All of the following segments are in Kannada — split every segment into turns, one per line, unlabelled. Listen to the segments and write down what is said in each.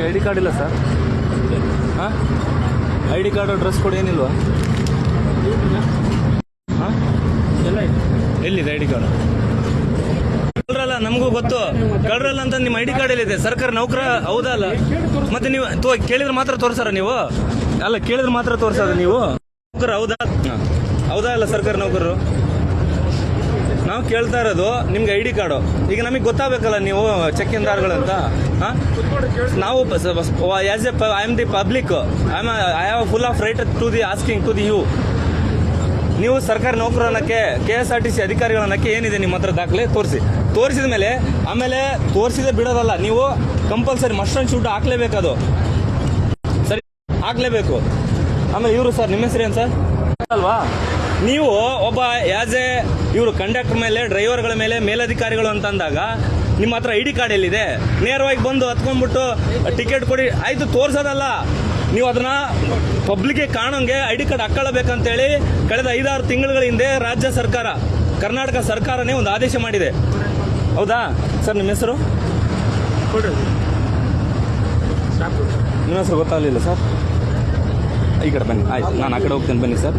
ನಿಮ್ಗೆ ಐ ಡಿ ಕಾರ್ಡ್ ಇಲ್ಲ ಸರ್? ಹಾಂ? I D card dress code ಏನಿಲ್ವಾ? ಹಾಂ? ಎಲ್ಲಿದೆ ಐ ಡಿ ಕಾರ್ಡ್? ಕಳ್ರಲ್ಲ, ನಮಗೂ ಗೊತ್ತು. ಕಳ್ರಲ್ಲ ಅಂತ ನಿಮ್ಮ ಐ ಡಿ ಕಾರ್ಡ್ ಎಲ್ಲಿದೆ? ಸರ್ಕಾರ ನೌಕರ, ಹೌದಾ ಅಲ್ಲ? ಮತ್ತೆ ನೀವು ತೋ ಕೇಳಿದ್ರೆ ಮಾತ್ರ ತೋರಿಸಾರ ನೀವು? ಅಲ್ಲ, ಕೇಳಿದ್ರೆ ಮಾತ್ರ ತೋರ್ಸಾರ ನೀವು? ನೌಕರ, ಹೌದಾ. ಹೌದಾ ಅಲ್ಲ ಸರ್ಕಾರ ನೌಕರರು? ನಾವು ಕೇಳ್ತಾ ಇರೋದು ನಿಮ್ಗೆ ಐ ಡಿ ಕಾರ್ಡು. ಈಗ ನಮಗೆ ಗೊತ್ತಾಗಬೇಕಲ್ಲ ನೀವು ಚೆಕ್ಕಿಂದಾರ್ಗಳಂತ ಹಾಂ? ನಾವು as a I am the public I am I full of right to the asking to the you ನೀವು ಸರ್ಕಾರಿ ನೌಕರ ಅನ್ನಕ್ಕೆ K S R T C ಅಧಿಕಾರಿಗಳು ಅನ್ನಕ್ಕೆ ಏನಿದೆ ನಿಮ್ಮ ಹತ್ರ ದಾಖಲೆ ತೋರಿಸಿ. ತೋರಿಸಿದ ಮೇಲೆ, ಆಮೇಲೆ ತೋರಿಸಿದೆ ಬಿಡೋದಲ್ಲ, ನೀವು ಕಂಪಲ್ಸರಿ ಅಂಡ್ ಶೂಟ್ ಹಾಕ್ಲೇಬೇಕದು ಸರಿ, ಹಾಕ್ಲೇಬೇಕು. ಆಮೇಲೆ ಇವರು ಸರ್, ನಿಮ್ಮ ಹೆಸರು ಏನು ಸರ್? ಅಲ್ವಾ? ನೀವು ಒಬ್ಬ ಯಾಸ್ ಎ ಇವರು ಕಂಡಕ್ಟರ್ ಮೇಲೆ ಡ್ರೈವರ್ಗಳ ಮೇಲೆ ಮೇಲಧಿಕಾರಿಗಳು ಅಂತ ಅಂದಾಗ ನಿಮ್ಮ ಹತ್ರ ಐ ಡಿ ಕಾರ್ಡ್ ಎಲ್ಲಿದೆ? ನೇರವಾಗಿ ಬಂದು ಹತ್ಕೊಂಡ್ಬಿಟ್ಟು ಟಿಕೆಟ್ ಕೊಡಿ. ಆಯಿತು ತೋರ್ಸೋದಲ್ಲ. ನೀವು ಅದನ್ನ ಪಬ್ಲಿಕ್ಗೆ ಕಾಣೋಂಗೆ ಐ ಡಿ ಕಾರ್ಡ್ ಹಾಕೊಳ್ಳಬೇಕಂತೇಳಿ ಕಳೆದ ಐದಾರು ತಿಂಗಳುಗಳ ಹಿಂದೆ ರಾಜ್ಯ ಸರ್ಕಾರ ಕರ್ನಾಟಕ ಸರ್ಕಾರನೇ ಒಂದು ಆದೇಶ ಮಾಡಿದೆ. ಹೌದಾ? ಸರ್ ನಿಮ್ಮ ಹೆಸರು? ನಿಮ್ಮ ಹೆಸರು ಗೊತ್ತಾಗಲಿಲ್ಲ ಸರ್. ಈ ಕಡೆ ಬನ್ನಿ. ಆಯ್ತು ನಾನು ಆ ಕಡೆ ಹೋಗ್ತೇನೆ ಬನ್ನಿ ಸರ್.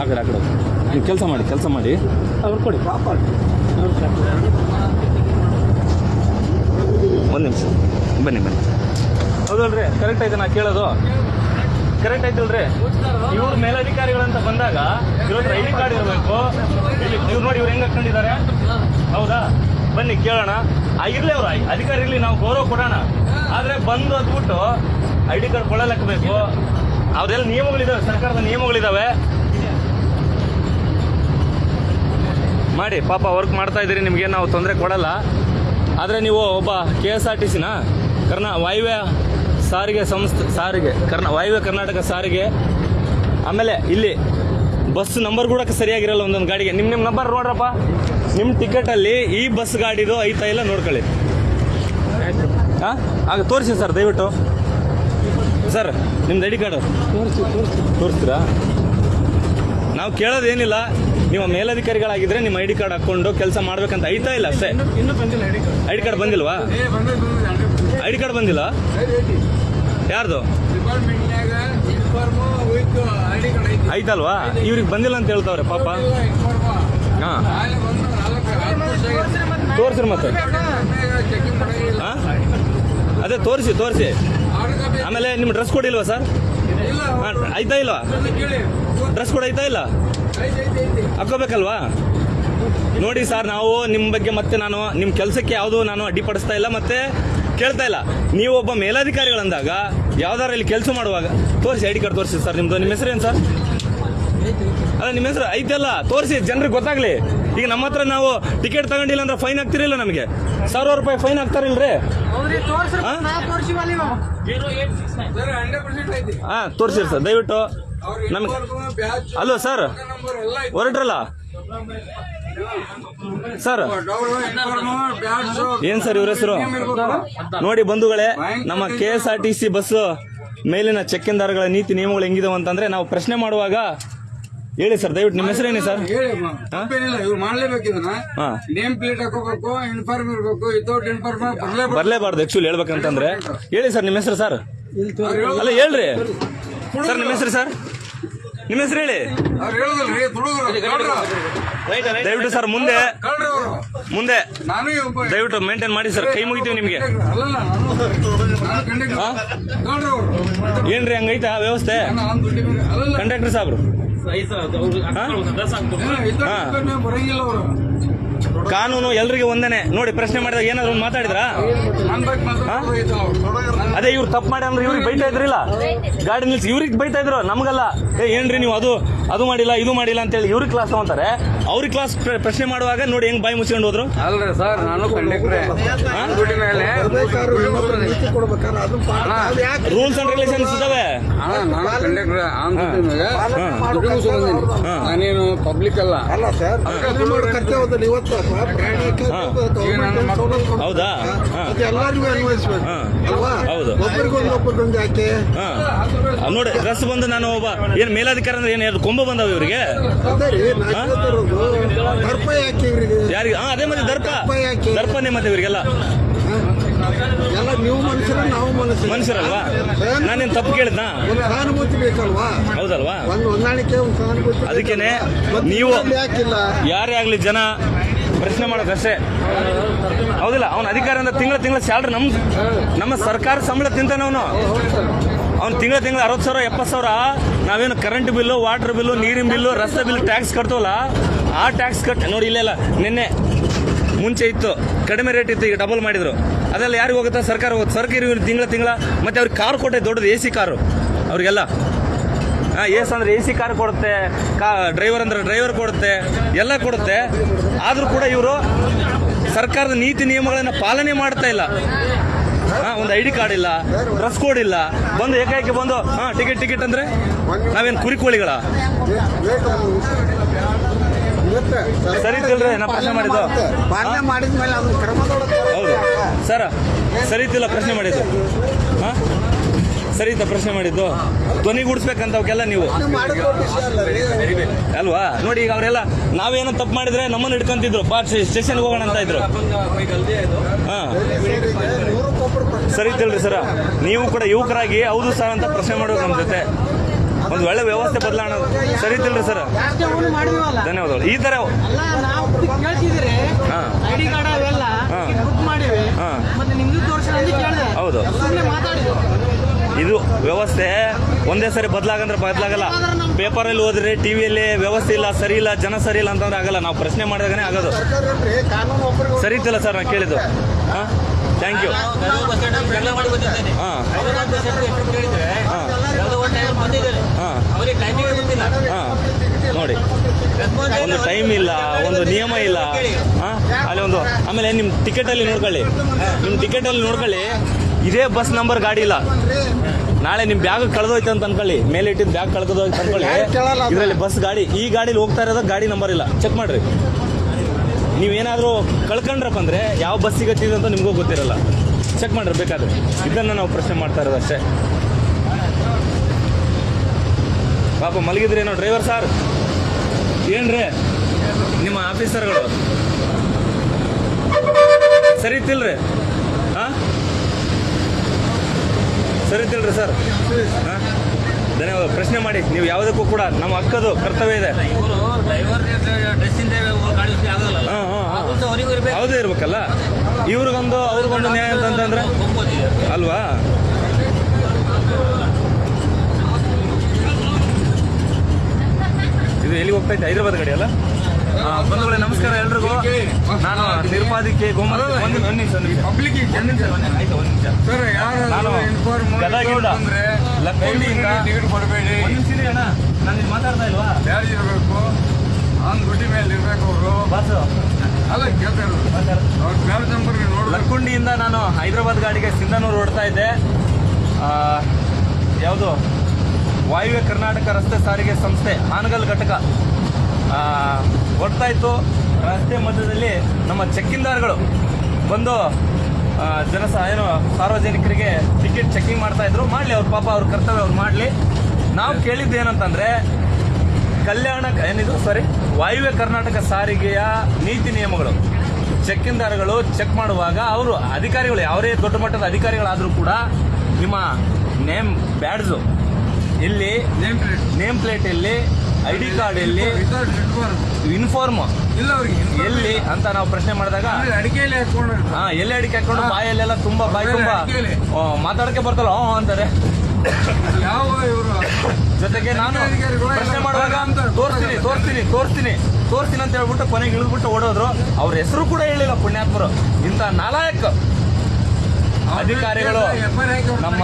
ಆ ಕಡೆ ಆ ಕಡೆ ಹೋಗ್ತೀನಿ. ನೀವು ಕೆಲಸ ಮಾಡಿ ಕೆಲಸ ಮಾಡಿ.
ಅವ್ರು ಕೊಡಿ.
ಒಂದು ನಿಮಿಷ. ಬನ್ನಿ ಬನ್ನಿ. ಹೌದಲ್ರಿ ಕರೆಕ್ಟ್ ಆಯ್ತು ನಾ ಕೇಳೋದು. ಕರೆಕ್ಟ್ ಆಯ್ತಲ್ರಿ ಇವ್ರ ಮೇಲಧಿಕಾರಿಗಳಂತ ಬಂದಾಗ ಇವ್ರ ಐ ಡಿ ಕಾರ್ಡ್ ಇರಬೇಕು. ಇಲ್ಲಿ ಇವ್ರು ನೋಡಿ ಇವ್ರು ಹೆಂಗ್ ಹಾಕೊಂಡಿದ್ದಾರೆ ಹೌದಾ? ಬನ್ನಿ ಕೇಳೋಣ. ಆಗಿರ್ಲಿ ಇರ್ಲಿ ಅವ್ರು ಅಧಿಕಾರಿ ಇರ್ಲಿ ನಾವು ಗೌರವ ಕೊಡೋಣ. ಆದ್ರೆ ಬಂದು ಅದ್ಬಿಟ್ಟು ಐ ಡಿ ಕಾರ್ಡ್ ಕೊಳ್ಳಲಾಕಬೇಕು. ಅವ್ರೆಲ್ಲ ನಿಯಮಗಳಿದಾವೆ, ಸರ್ಕಾರದ ನಿಯಮಗಳಿದಾವೆ. ಮಾಡಿ, ಪಾಪ ವರ್ಕ್ ಮಾಡ್ತಾ ಇದ್ದೀರಿ ನಿಮಗೆ ನಾವು ತೊಂದರೆ ಕೊಡಲ್ಲ. ಆದರೆ ನೀವು ಒಬ್ಬ ಕೆ ಎಸ್ ಆರ್ ಟಿ ಸಿನ, ಕರ್ನಾ, ವಾಯುವ್ಯ ಸಾರಿಗೆ ಸಂಸ್ಥೆ, ಸಾರಿಗೆ, ಕರ್ನಾ, ವಾಯುವ್ಯ ಕರ್ನಾಟಕ ಸಾರಿಗೆ, ಆಮೇಲೆ ಇಲ್ಲಿ ಬಸ್ ನಂಬರ್ ಕೂಡ ಸರಿಯಾಗಿರಲ್ಲ ಒಂದೊಂದು ಗಾಡಿಗೆ. ನಿಮ್ಮ ನಿಮ್ಮ ನಂಬರ್ ನೋಡ್ರಪ್ಪ. ನಿಮ್ಮ ಟಿಕೆಟಲ್ಲಿ ಈ ಬಸ್ ಗಾಡಿದು ಐತಾ ಇಲ್ಲ ನೋಡ್ಕೊಳ್ಳಿ. ಹಾಂ ಆಗ ತೋರಿಸಿ ಸರ್, ದಯವಿಟ್ಟು. ಸರ್ ನಿಮ್ದು ಐ ಡಿ ಕಾರ್ಡು.
ತೋರಿಸಿ ತೋರಿಸಿ
ತೋರಿಸ್ತೀರಾ? ನಾವು ಕೇಳೋದೇನಿಲ್ಲ. ನೀವು ಮೇಲಧಿಕಾರಿಗಳಾಗಿದ್ರೆ ನಿಮ್ಮ ಐ ಡಿ ಕಾರ್ಡ್ ಹಾಕೊಂಡು ಕೆಲಸ ಮಾಡ್ಬೇಕಂತ ಐತಾ ಇಲ್ಲ ಅಷ್ಟೇ?
ಇನ್ನೂ ಬಂದಿಲ್ಲ ID card.
I D card ಬಂದಿಲ್ವಾ? ಐ ಡಿ ಕಾರ್ಡ್ ಬಂದಿಲ್ಲ. ಯಾರ್ದು? ಐತಲ್ವಾ? ಇವ್ರಿಗೆ ಬಂದಿಲ್ಲ ಅಂತ ಹೇಳ್ತಾವ್ರೆ ಪಾಪ. ಹಾಂ. ತೋರಿಸ್ರಿ ಮತ್ತೆ. ಹಾಂ ಅದೇ ತೋರಿಸಿ ತೋರಿಸಿ. ಆಮೇಲೆ ನಿಮ್ಮ ಡ್ರೆಸ್ ಕೋಡ್ ಇಲ್ವಾ ಸರ್? ಆಯ್ತಾ ಇಲ್ವಾ? ಡ್ರೆಸ್ ಕೋಡ್ ಐತಾ ಇಲ್ಲ? ಹಾಕೋಬೇಕಲ್ವಾ? ನೋಡಿ ಸರ್ ನಾವು ನಿಮ್ಮ ಬಗ್ಗೆ ಮತ್ತೆ ನಾನು ನಿಮ್ಮ ಕೆಲಸಕ್ಕೆ ಯಾವುದು ನಾನು ಅಡ್ಡಿಪಡಿಸ್ತಾ ಇಲ್ಲ ಮತ್ತೆ ಕೇಳ್ತಾ ಇಲ್ಲ. ನೀವು ಒಬ್ಬ ಮೇಲಾಧಿಕಾರಿಗಳಂದಾಗ ಯಾವ್ದಾರ ಇಲ್ಲಿ ಕೆಲಸ ಮಾಡುವಾಗ ತೋರಿಸಿ ಐ ಡಿ ಕಾರ್ಡ್ ತೋರಿಸಿ ಸರ್ ನಿಮ್ದು. ನಿಮ್ಮ ಹೆಸರು ಏನು ಸರ್? ಅಲ್ಲ ನಿಮ್ಮ ಹೆಸರು ಐತಲ್ಲ ತೋರಿಸಿ ಜನರಿಗೆ ಗೊತ್ತಾಗ್ಲಿ. ಈಗ ನಮ್ಮ ಹತ್ರ ನಾವು ಟಿಕೆಟ್ ತಗೊಂಡಿಲ್ಲ ಅಂದ್ರೆ ಫೈನ್ ಹಾಕ್ತಿರಿಲ್ಲ ನಮಗೆ. ಸಾವಿರ ರೂಪಾಯಿ ಫೈನ್ ಹಾಕ್ತಾರಿಲ್ರಿ? ಹಾ?
ಸರ್ ಹಂಡ್ರೆಡ್ ಪರ್ಸೆಂಟ್ ಐತಿ.
ಹಾಂ ತೋರಿಸಿರಿ ಸರ್ ದಯವಿಟ್ಟು. ನಮಗೆ ಅಲೋ ಸರ್
ನಂಬರ್ ಎಲ್ಲ ಐತಿ.
ಹೊರಟ್ರಲ್ಲ? ಸರ್. ಏನ್ ಸರ್ ಇವ್ರ ಹೆಸರು? ನೋಡಿ ಬಂಧುಗಳೇ ನಮ್ಮ K S R T C bus ಮೇಲಿನ ಚೆಕ್ಕಿಂದಾರ್ಗಳ ನೀತಿ ನಿಯಮಗಳು ಹೆಂಗಿದಾವೆ ಅಂತಂದ್ರೆ ನಾವು ಪ್ರಶ್ನೆ ಮಾಡುವಾಗ ಹೇಳಿ ಸರ್ ದಯವಿಟ್ಟು ನಿಮ್ಮ ಹೆಸರೇನು ಸರ್?
ಹೇಳಿ ಅಮ್ಮ. ತಪ್ಪೇನಿಲ್ಲ ಇವ್ರು ಮಾಡ್ಲೇಬೇಕು ಇದನ್ನ.
ಹಾ.
ನೇಮ್ ಪ್ಲೇಟ್ ಹಾಕೋಬೇಕು ಯೂನಿಫಾರ್ಮ್ ಇರ್ಬೇಕು ವಿತೌಟ್ ಯೂನಿಫಾರ್ಮ್ ಬರ್ಲೇಬೇಕು
ಬರ್ಲೇಬಾರ್ದು ಆಕ್ಚುಲಿ ಹೇಳ್ಬೇಕಂತಂದ್ರೆ. ಹೇಳಿ ಸರ್ ನಿಮ್ಮ ಹೆಸರು ಸರ್? ಅಲ್ಲ ಹೇಳ್ರಿ. ಸರ್ ನಿಮ್ಮ ಹೆಸರು ಸರ್? ನಿಮ್ಮ ಹೆಸರು ಹೇಳಿ.
ಅವ್ರು ಹೇಳುದಲ್ರಿ ತುಳುಗರು ಕಳ್ರು.
ದಯವಿಟ್ಟು ಸರ್ ಮುಂದೆ.
ಕಳ್ರು ಅವರು.
ಮುಂದೆ.
ನಾನು ಒಬ್ಬ
ದಯವಿಟ್ಟು ಮೇಂಟೈನ್ ಮಾಡಿ ಸರ್ ಕೈ ಮುಗಿತೀವಿ ನಿಮಗೆ.
ಅಲ್ಲಲ್ಲ ನಾನು ನಾನು ಕಂಡಕ್ಟರ್
ಹಾ?
ಅವರು.
ಏನ್ರಿ ಹಂಗೈತಾ ವ್ಯವಸ್ಥೆ?
ನಾನು ದುಡ್ಡಿ ಮೇಲೆ ಅಲ್ಲಲ್ಲ.
ಕಂಡಕ್ಟರ್ ಸಾಬ್ರು.
ಬರಂಗಿಲ್ಲ ಅವರು.
ಕಾನೂನು ಎಲ್ರಿಗೂ ಒಂದೇನೆ. ನೋಡಿ ಪ್ರಶ್ನೆ ಮಾಡಿದಾಗ ಏನಾದ್ರು ಮಾತಾಡಿದ್ರ? ಅದೇ ಇವ್ರು ತಪ್ಪು ಮಾಡಿ ಅಂದ್ರೆ ಇವ್ರಿಗೆ ಬೈತಾ ಇದ್ರಿಲ್ಲ? ಗಾಡಿ ನಿಲ್ಸಿ ಇವ್ರಿಗೆ ಬೈತಾ ಇದ್ರು ನಮಗಲ್ಲ. ಏ ಏನ್ರಿ ನೀವು ಅದು? ಅದು ಮಾಡಿಲ್ಲ ಇದು ಮಾಡಿಲ್ಲ ಅಂತ ಹೇಳಿ ಇವ್ರಿಗೆ ಕ್ಲಾಸ್ ತಗೊಂತಾರೆ ಅವ್ರಿಗೆ ಕ್ಲಾಸ್ ಪ್ರಶ್ನೆ ಮಾಡುವಾಗ ನೋಡಿ ಹೆಂಗ್ ಬಾಯಿ ಮುಚ್ಕೊಂಡು ಹೋದ್ರು.
ಅಲ್ರಿ ಸರ್ ನಾನು ಕಂಡಕ್ಟ್ರೆ
ರೂಲ್ಸ್ ಅಂಡ್ ರೆಗ್ಯುಲೇಷನ್ಸ್ ಇದಾವೆ.
ನಾನೇನು ಪಬ್ಲಿಕ್ ಅಲ್ಲ.
ಹೌದಾ?
ಎಲ್ಲರಿಗೂ ಅನ್ವಯಿಸ್ಬೇಕು
ಹಾ.
ಅಲ್ವಾ?
ಹೌದು.
ಒಬ್ಬರಿಗೊಂದು ಒಬ್ಬರಿಗೊಂದು ಯಾಕೆ?
ನೋಡಿ ಡ್ರೆಸ್ ಬಂದು ನಾನು ಒಬ್ಬ ಏನ್ ಮೇಲಾಧಿಕಾರಿ ಅಂದ್ರೆ ಏನ್ ಎರಡು ಕೊಂಬ ಬಂದಾವ ಇವರಿಗೆ?
ದರ್ಪ ಯಾಕೆ ಇವರಿಗೆ?
ಯಾರಿಗೆ? ಹಾ ಅದೇ ಮತ್ತೆ ದರ್ಪ? ದರ್ಪನೇ ಮತ್ತೆ ಇವರಿಗೆಲ್ಲ?
ಎಲ್ಲ ನೀವು ಮನುಷ್ಯರು ನಾವು ಮನುಷ್ಯರು
ಮನುಷ್ಯರಲ್ವಾ? ನಾನೇನು ತಪ್ಪು ಕೇಳಿದ್ನ?
ಒಂದು ಸಹಾನುಭೂತಿ ಬೇಕಲ್ವಾ?
ಹೌದಲ್ವಾ?
ಒಂದು ಹೊಂದಾಣಿಕೆ ಒಂದು ಸಹಾನುಭೂತಿ.
ಅದಕ್ಕೇನೆ ನೀವು-
ಯಾಕಿಲ್ಲ?
ಯಾರೇ ಆಗಲಿ ಜನ ಪ್ರಶ್ನೆ ಮಾಡೋದಷ್ಟೇ ಹೌದಿಲ್ಲ ಅವನ ಅಂದ್ರೆ ತಿಂಗಳ ತಿಂಗಳ ಸ್ಯಾಲ್ರಿ ನಮ್ ನಮ್ಮ ಸರ್ಕಾರ ಸಂಬಳ ತಿಂತಾನೆ ಅವನು ತಿಂಗಳ ತಿಂಗಳ ಅರವತ್ತು ಸಾವಿರ ಎಪ್ಪತ್ತು ಸಾವಿರ, ನಾವೇನು ಕರೆಂಟ್ ಬಿಲ್ಲು ವಾಟರ್ ಬಿಲ್ಲು ನೀರಿನ ಬಿಲ್ಲು ರಸ್ತೆ ಬಿಲ್ ಟ್ಯಾಕ್ಸ್ ಕಟ್ತವಲ್ಲ? ಆ ಟ್ಯಾಕ್ಸ್ ಕಟ್ ನೋಡಿ ಇಲ್ಲ ಇಲ್ಲ ನಿನ್ನೆ ಮುಂಚೆ ಇತ್ತು. ಕಡಿಮೆ ರೇಟ್ ಇತ್ತು, ಈಗ ಡಬಲ್ ಮಾಡಿದ್ರು. ಅದೆಲ್ಲ ಯಾರಿಗೆ ಹೋಗುತ್ತೆ? ಸರ್ಕಾರ ಹೋಗುತ್ತೆ? ಸರ್ಕಾರ ತಿಂಗಳ ತಿಂಗಳ, ಮತ್ತೆ ಅವ್ರಿಗೆ ಕಾರ್ ಕೊಟ್ಟೆ, ದೊಡ್ಡದು ಎ ಸಿ ಕಾರು ಅವ್ರಿಗೆಲ್ಲ. ಹಾಂ ಎಸ್ ಅಂದರೆ ಎ ಸಿ ಕಾರ್ ಕೊಡುತ್ತೆ, ಕಾ ಡ್ರೈವರ್ ಅಂದ್ರೆ ಡ್ರೈವರ್ ಕೊಡುತ್ತೆ, ಎಲ್ಲ ಕೊಡುತ್ತೆ. ಆದರೂ ಕೂಡ ಇವರು ಸರ್ಕಾರದ ನೀತಿ ನಿಯಮಗಳನ್ನು ಪಾಲನೆ ಮಾಡ್ತಾ ಇಲ್ಲ. ಒಂದು ಐ ಡಿ ಕಾರ್ಡ್ ಇಲ್ಲ ಡ್ರೆಸ್ ಕೋಡ್ ಇಲ್ಲ. ಬಂದು ಏಕಾಏಕಿ ಬಂದು ಹಾಂ ಟಿಕೆಟ್ ಟಿಕೆಟ್ ಅಂದ್ರೆ ನಾವೇನು ಕುರಿಕೋಳಿಗಳ. ಸರಿ ಇದ್ದಿಲ್ರಿ ನಾ ಪ್ರಶ್ನೆ ಮಾಡಿದ್ದು. ಹೌದು. ಸರ ಸರಿ ಇದ್ದಿಲ್ಲ ಪ್ರಶ್ನೆ ಮಾಡಿದ್ದು. ಹಾಂ? ಸರಿ ಇತ್ತ ಪ್ರಶ್ನೆ ಮಾಡಿದ್ದು. ಧ್ವನಿಗೂಡಿಸ್ಬೇಕಂತ ಅವಕ್ಕೆಲ್ಲ ನೀವು. ಅಲ್ವಾ? ನೋಡಿ ಈಗ ಅವರೆಲ್ಲ ನಾವೇನೋ ತಪ್ಪು ಮಾಡಿದ್ರೆ ನಮ್ಮನ್ನು ಹಿಡ್ಕೊಂತಿದ್ರು. ಬಾ ಸ್ಟೇಷನ್ಗೆ ಹೋಗೋಣ ಅಂತ ಇದ್ರು. ಹಾ. ಸರಿ ತಿಳ್ರಿ ಸರ. ನೀವು ಕೂಡ ಯುವಕರಾಗಿ ಹೌದು ಸರ್ ಅಂತ ಪ್ರಶ್ನೆ ಮಾಡೋದು ನಮ್ಮ ಜೊತೆ. ಒಂದು ಒಳ್ಳೆ ವ್ಯವಸ್ಥೆ ಬದಲಾವಣೆ ಸರಿ ತಿಳ್ರಿ ಸರ್. ಧನ್ಯವಾದಗಳು. ಈ ತರ ಹೌದು. ಇದು ವ್ಯವಸ್ಥೆ ಒಂದೇ ಸರಿ ಬದಲಾಗಂದ್ರೆ ಬದಲಾಗಲ್ಲ. ಪೇಪರಲ್ಲಿ ಓದಿದ್ರೆ ಟಿವಿಯಲ್ಲಿ ವ್ಯವಸ್ಥೆ ಇಲ್ಲ ಸರಿ ಇಲ್ಲ ಜನ ಸರಿ ಇಲ್ಲ ಅಂತಂದ್ರೆ ಆಗಲ್ಲ. ನಾವು ಪ್ರಶ್ನೆ ಮಾಡಿದಾಗನೇ ಆಗೋದು. ಸರಿ ಇತ್ತಲ್ಲ ಸರ್ ನಾನು ಕೇಳಿದ್ದು. ಹಾಂ? ಥ್ಯಾಂಕ್ ಯು ಹಾಂ. ಹಾಂ. ಹಾಂ. ನೋಡಿ. ಒಂದು ಟೈಮ್ ಇಲ್ಲ ಒಂದು ನಿಯಮ ಇಲ್ಲ. ಹಾಂ. ಅಲ್ಲಿ ಒಂದು ಆಮೇಲೆ ನಿಮ್ಮ ಟಿಕೆಟಲ್ಲಿ ನೋಡ್ಕೊಳ್ಳಿ. ನಿಮ್ಮ ಟಿಕೆಟಲ್ಲಿ ನೋಡ್ಕೊಳ್ಳಿ. ಇದೇ ಬಸ್ ನಂಬರ್ ಗಾಡಿ ಇಲ್ಲ. ನಾಳೆ ನಿಮ್ಮ ಬ್ಯಾಗ್ ಕಳೆದೋಯ್ತು ಅಂತ ಅನ್ಕೊಳ್ಳಿ. ಮೇಲೆ ಇಟ್ಟಿದ್ದು ಬ್ಯಾಗ್ ಕಳೆದೋಯ್ತು ಅನ್ಕೊಳ್ಳಿ. ಇದರಲ್ಲಿ ಬಸ್ ಗಾಡಿ ಈ ಗಾಡಿಲಿ ಹೋಗ್ತಾ ಇರೋದು ಗಾಡಿ ನಂಬರ್ ಇಲ್ಲ. ಚೆಕ್ ಮಾಡ್ರಿ. ನೀವೇನಾದರೂ ಕಳ್ಕೊಂಡ್ರಪ್ಪ ಅಂದರೆ ಯಾವ ಬಸ್ ಸಿಗತ್ತಿದೆ ಅಂತ ನಿಮಗೂ ಗೊತ್ತಿರಲ್ಲ. ಚೆಕ್ ಮಾಡ್ರಿ, ಬೇಕಾದರೆ. ಇದನ್ನು ನಾವು ಪ್ರಶ್ನೆ ಮಾಡ್ತಾ ಇರೋದು ಅಷ್ಟೇ. ಪಾಪ ಮಲಗಿದ್ರೇನೋ ಡ್ರೈವರ್ ಸರ್ ಏನ್ರಿ? ನಿಮ್ಮ ಆಫೀಸರ್ಗಳು. ಸರಿ ತಿಲ್ರಿ ಹಾಂ? ಸರಿ ತಿಳ್ರಿ ಸರ್ ಹಾಂ? ಧನ್ಯವಾದ. ಪ್ರಶ್ನೆ ಮಾಡಿ. ನೀವು ಯಾವುದಕ್ಕೂ ಕೂಡ ನಮ್ಮ ಅಕ್ಕದು ಕರ್ತವ್ಯ ಇದೆ ಹಾಂ ಹಾಂ ಹಾಂ ಯಾವುದೇ ಇರ್ಬೇಕಲ್ಲ ಇವ್ರಿಗೊಂದು ಅವ್ರಿಗೊಂದು ನ್ಯಾಯ ಅಂತಂದ್ರೆ ಅಲ್ವಾ? ಇದು ಎಲ್ಲಿ ಹೋಗ್ತಾ ಇದೆ ಹೈದರಾಬಾದ್ ಗಡಿ ಅಲ್ಲ? ಬಂಧುಗಳೇ ನಮಸ್ಕಾರ ಎಲ್ರಿಗೂ. ನಾನು ನಿರ್ಮಾದಿಕೆ ಗೋಮತ. ಒಂದು ನಿಮಿಷ
ಪಬ್ಲಿಕ್
ಆಯ್ತು ಒಂದು ನಿಮಿಷ. ನಾನು ಲಕ್ಕೋಡಿಯಿಂದ
ಟಿಕೆಟ್ ಕೊಡಬೇಡಿ.
ನಾನು ಮಾತಾಡ್ತಾ ಇಲ್ವಾ?
ಯಾರು ಇರಬೇಕು ಆನ್ ಡ್ಯೂಟಿ ಮೇಲೆ ಇರ್ಬೇಕು ಅವರು.
ಬಾಸು
ಅಲ್ಲ ಕೇಳ್ತಾ ಇರೋದು. ಅವ್ರ ನಂಬರ್ ನೋಡ್ಬೇಕು
ಲಕ್ಕುಂಡಿಯಿಂದ ನಾನು ಹೈದರಾಬಾದ್ ಗಾಡಿಗೆ ಸಿಂಧನೂರು ಓಡ್ತಾ ಇದ್ದೆ. ಆ, ಯಾವುದು? ವಾಯುವ್ಯ ಕರ್ನಾಟಕ ರಸ್ತೆ ಸಾರಿಗೆ ಸಂಸ್ಥೆ ಹಾನಗಲ್ ಘಟಕ. ಓಡ್ತಾ ಇತ್ತು. ರಸ್ತೆ ಮಧ್ಯದಲ್ಲಿ ನಮ್ಮ ಚೆಕ್ಕಿಂದಾರ್ಗಳು ಬಂದು ಜನ ಏನು ಸಾರ್ವಜನಿಕರಿಗೆ ಟಿಕೆಟ್ ಚೆಕಿಂಗ್ ಮಾಡ್ತಾ ಇದ್ರು. ಮಾಡಲಿ ಅವ್ರ ಪಾಪ ಅವ್ರ ಕರ್ತವ್ಯ ಅವ್ರು ಮಾಡಲಿ. ನಾವು ಕೇಳಿದ್ದು ಏನಂತಂದ್ರೆ ಕಲ್ಯಾಣ ಏನಿದು? ಸಾರಿ ವಾಯುವ್ಯ ಕರ್ನಾಟಕ ಸಾರಿಗೆಯ ನೀತಿ ನಿಯಮಗಳು. ಚೆಕ್ಕಿಂದಾರಗಳು ಚೆಕ್ ಮಾಡುವಾಗ ಅವರು ಅಧಿಕಾರಿಗಳು ಯಾವುದೇ ದೊಡ್ಡ ಮಟ್ಟದ ಅಧಿಕಾರಿಗಳಾದರೂ ಕೂಡ ನಿಮ್ಮ ನೇಮ್ ಬ್ಯಾಡ್ಸು ಇಲ್ಲಿ
ನೇಮ್ ಪ್ಲೇಟ್
ಇಲ್ಲಿ ಐ ಡಿ ಕಾರ್ಡ್
ಇಲ್ಲಿ ಯೂನಿಫಾರ್ಮ್
ಎಲ್ಲಿ ಅಂತ ನಾವು ಪ್ರಶ್ನೆ ಮಾಡಿದಾಗ ಹಾ ಎಲ್ಲಿ ಅಡಿಕೆ ಹಾಕೊಂಡು ಬಾಯಲ್ಲೆಲ್ಲ ತುಂಬಾ ಬಾಯಿ ತುಂಬಾ ಮಾತಾಡಕ್ಕೆ ಬರ್ತಲ್ಲ ಅಂತಾರೆ.
ಯಾವ ಇವರು.
ಜೊತೆಗೆ ನಾನು ಪ್ರಶ್ನೆ ತೋರ್ತೀನಿ ತೋರಿಸ್ತೀನಿ ಅಂತ ಹೇಳ್ಬಿಟ್ಟು ಕೊನೆಗೆ ಇಳಿದ್ಬಿಟ್ಟು ಓಡೋದ್ರು. ಅವ್ರ ಹೆಸರು ಕೂಡ ಹೇಳಿಲ್ಲ ಪುಣ್ಯಾತ್ಮರು. ಇಂಥ ನಾಲಾಯಕ್ ಅಧಿಕಾರಿಗಳು ನಮ್ಮ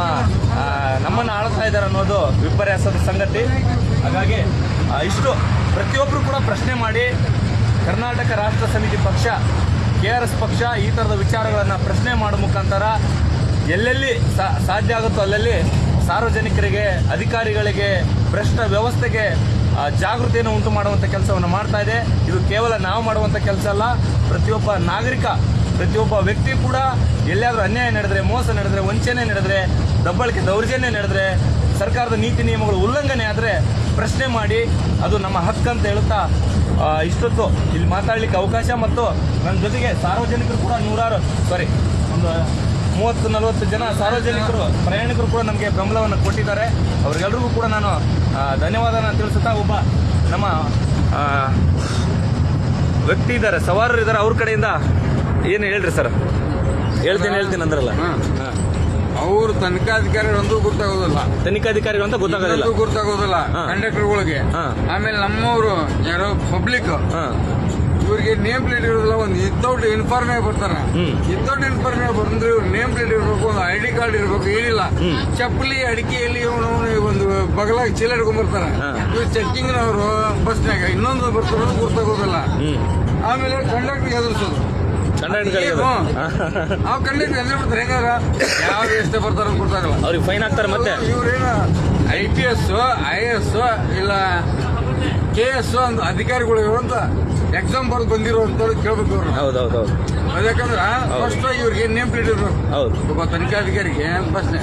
ನಮ್ಮನ್ನ ಆಳ್ತಾ ಇದ್ದಾರೆ ಅನ್ನೋದು ವಿಪರ್ಯಾಸದ ಸಂಗತಿ. ಹಾಗಾಗಿ ಇಷ್ಟು. ಪ್ರತಿಯೊಬ್ಬರು ಕೂಡ ಪ್ರಶ್ನೆ ಮಾಡಿ ಕರ್ನಾಟಕ ರಾಷ್ಟ್ರ ಸಮಿತಿ ಪಕ್ಷ, ಕೆ ಆರ್ ಎಸ್ ಪಕ್ಷ ಈ ಥರದ ವಿಚಾರಗಳನ್ನು ಪ್ರಶ್ನೆ ಮಾಡೋ ಮುಖಾಂತರ ಎಲ್ಲೆಲ್ಲಿ ಸಾಧ್ಯ ಆಗುತ್ತೋ ಅಲ್ಲಲ್ಲಿ ಸಾರ್ವಜನಿಕರಿಗೆ, ಅಧಿಕಾರಿಗಳಿಗೆ, ಭ್ರಷ್ಟ ವ್ಯವಸ್ಥೆಗೆ ಜಾಗೃತಿಯನ್ನು ಉಂಟು ಮಾಡುವಂಥ ಕೆಲಸವನ್ನು ಮಾಡ್ತಾ ಇದೆ. ಇದು ಕೇವಲ ನಾವು ಮಾಡುವಂಥ ಕೆಲಸ ಅಲ್ಲ ಪ್ರತಿಯೊಬ್ಬ ನಾಗರಿಕ ಪ್ರತಿಯೊಬ್ಬ ವ್ಯಕ್ತಿ ಕೂಡ ಎಲ್ಲಿಯಾದರೂ ಅನ್ಯಾಯ ನಡೆದರೆ ಮೋಸ ನಡೆದರೆ ವಂಚನೆ ನಡೆದರೆ ದಬ್ಬಳಿಕೆ ದೌರ್ಜನ್ಯ ನಡೆದರೆ ಸರ್ಕಾರದ ನೀತಿ ನಿಯಮಗಳು ಉಲ್ಲಂಘನೆ ಆದರೆ ಪ್ರಶ್ನೆ ಮಾಡಿ ಅದು ನಮ್ಮ ಹಕ್ಕಂತ ಹೇಳುತ್ತಾ ಆ, ಇಷ್ಟೊತ್ತು ಇಲ್ಲಿ ಮಾತಾಡಲಿಕ್ಕೆ ಅವಕಾಶ ಮತ್ತು ನನ್ನ ಜೊತೆಗೆ ಸಾರ್ವಜನಿಕರು ಕೂಡ ನೂರಾರು ಸಾರಿ ಒಂದು ಮೂವತ್ತು ನಲವತ್ತು ಜನ ಸಾರ್ವಜನಿಕರು ಪ್ರಯಾಣಿಕರು ಕೂಡ ನಮಗೆ ಬೆಂಬಲವನ್ನು ಕೊಟ್ಟಿದ್ದಾರೆ. ಅವರಿಗೆಲ್ಲರಿಗೂ ಕೂಡ ನಾನು ಧನ್ಯವಾದನ ತಿಳಿಸುತ್ತಾ ಒಬ್ಬ ನಮ್ಮ ವ್ಯಕ್ತಿ ಇದ್ದಾರೆ ಸವಾರರು ಇದ್ದಾರೆ ಅವ್ರ ಕಡೆಯಿಂದ. ಏನು ಹೇಳ್ರಿ ಸರ್? ಹೇಳ್ತೀನಿ ಹೇಳ್ತೀನಿ ಅಂದ್ರಲ್ಲ.
ಹಾಂ. ಅವರು ತನಿಖಾಧಿಕಾರಿ ಒಂದು ಗೊತ್ತಾಗೋದಿಲ್ಲ
ತನಿಖಾಧಿಕಾರಿಗಳು ಅಂತ ಗೊತ್ತಾಗೋದಿಲ್ಲ.
ಗೊತ್ತಾಗೋದಿಲ್ಲ. ಕಂಡಕ್ಟರ್ಗಳಿಗೆ. ಆಮೇಲೆ ನಮ್ಮವರು ಯಾರೋ ಪಬ್ಲಿಕ್ ಇವ್ರಿಗೆ ನೇಮ್ ಪ್ಲೇಟ್ ಇರೋದಿಲ್ಲ ಒಂದು ಇದ್ದೊಡ್ಡ ಇನ್ಫಾರ್ಮೇ ಬರ್ತಾರೆ. ಇದ್ದೊಡ್ಡ ಇನ್ಫಾರ್ಮೇ ಬಂದ್ರೆ ಇವ್ರು ನೇಮ್ ಪ್ಲೇಟ್ ಇರಬೇಕು ಒಂದು ಐ ಡಿ ಕಾರ್ಡ್ ಇರಬೇಕು ಏನಿಲ್ಲ. ಚಪ್ಪಲಿ ಅಡಿಕೆಯಲ್ಲಿ ಇವನು ಒಂದು ಬಗಲಾಗ ಚೀಲ ಹಿಡ್ಕೊಂಡ್ ಇವ್ರು
ಚೆಕ್ಕಿಂಗ್
ಇವ್ರು ಚೆಕ್ಕಿಂಗ್ನವರು ಬಸ್ನಾಗ ಇನ್ನೊಂದು ಬರ್ತಾರ ಗೊತ್ತಾಗೋದಿಲ್ಲ ಆಮೇಲೆ ಕಂಡಕ್ಟರ್ ಎದುರಿಸೋದು.
ಕಂಡಕ್ಟರ್ಗಳಿಗೆ ಅದು.
ಆ ಕಂಡಕ್ಟರ್ ಎದುರು ಬಿಡ್ತಾರೆ ಹೆಂಗಾರ? ಯಾವ ಎಷ್ಟು ಬರ್ತಾರ
ಅವ್ರಿಗೆ ಫೈನ್ ಹಾಕ್ತಾರೆ ಮತ್ತೆ.
ಇವ್ರೇನ I P S I S ಇಲ್ಲ ಕೆ ಎಸ್ ಅಂತ ಅಧಿಕಾರಿಗಳು ಅಂತ ಎಕ್ಸಾಮ್ ಬರೆದು ಬಂದಿರೋ ಅಂತ ಕೇಳ್ಬೇಕು
ಹೌದು ಹೌದು ಹೌದು.
ಯಾಕಂದ್ರ ಫಸ್ಟ್ ಇವ್ರಿಗೆ ನೇಮ್ ಪ್ಲೇಟ್ ಇರಬೇಕು?
ಹೌದು.
ಒಬ್ಬ ತನಿಖಾಧಿಕಾರಿಗೆ ಪ್ರಶ್ನೆ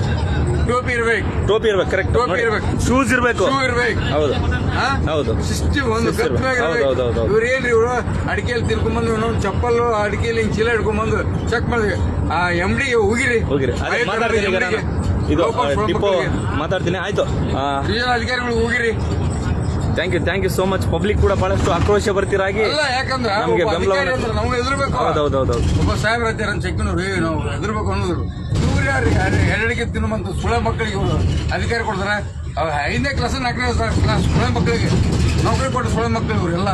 ಟೋಪಿ ಇರ್ಬೇಕು.
ಟೋಪಿ ಇರ್ಬೇಕು ಕರೆಕ್ಟ್
ಟೋಪಿ ಇರ್ಬೇಕು.
ಶೂಸ್ ಇರ್ಬೇಕು.
ಶೂ ಇರ್ಬೇಕು.
ಹೌದು? ಹೌದು.
ಸಿಸ್ಟಮ್ ಒಂದು. ಇವ್ರು ಏನ್ರಿ ಇವ್ರು? ಅಡಿಕೆಯಲ್ಲಿ ತಿರ್ಕೊಂಬಂದು ಇನ್ನೊಂದು ಚಪ್ಪಲ್ ಅಡಿಕೆಯಲ್ಲಿ ಹಿಂಗ್ ಚೀಲ ಹಿಡ್ಕೊಂಬಂದು ಚೆಕ್ ಮಾಡಿದ್ವಿ. ಆ ಎಂ ಡಿ ಹೋಗಿರಿ
ಹೋಗಿರಿ ಮಾತಾಡ್ತೀನಿ ಇದು ಮಾತಾಡ್ತೀನಿ. ಆಯ್ತು.
ಅಧಿಕಾರಿಗಳು ಹೋಗಿರಿ
thank you thank you so much public ಕೂಡ ಬಹಳಷ್ಟು ಆಕ್ರೋಶ ಬರ್ತೀರಾಗಿ
ಅಲ್ಲ ಯಾಕಂದ್ರೆ
ನಮಗೆ
ಒಬ್ಬ
ಬೆಂಬಲವನ್ನ-
ಅಧಿಕಾರಿ ಅಂದ್ರೆ ನಮ್ಗೆ ಎದುರ್ಬೇಕು
ಹೌದೌದೌದು
ಒಬ್ಬ ಸಾಹೇಬ್ರ ಹತ್ತಿರ ಚೆಕ್ನವ್ರು ಏ ನಾವು ಎದುರ್ಬೇಕು ಅನ್ನೋದ್ರು. ಇವ್ರು ಯಾರು? ಎರಡಕ್ಕೆ ತಿನ್ನುವಂತ ಸುಳೆ ಮಕ್ಕಳಿಗೆ ಇವರು ಅಧಿಕಾರಿ ಕೊಡ್ತಾರೆ. ಐದನೇ ಕ್ಲಾಸ್ ನಾಲ್ಕನೇ ಕ್ಲಾಸ್ ಸುಳೆ ಮಕ್ಕಳಿಗೆ. ನೌಕರಿ ಕೊಟ್ಟು ಸುಳೆ ಮಕ್ಕಳು ಇವರೆಲ್ಲ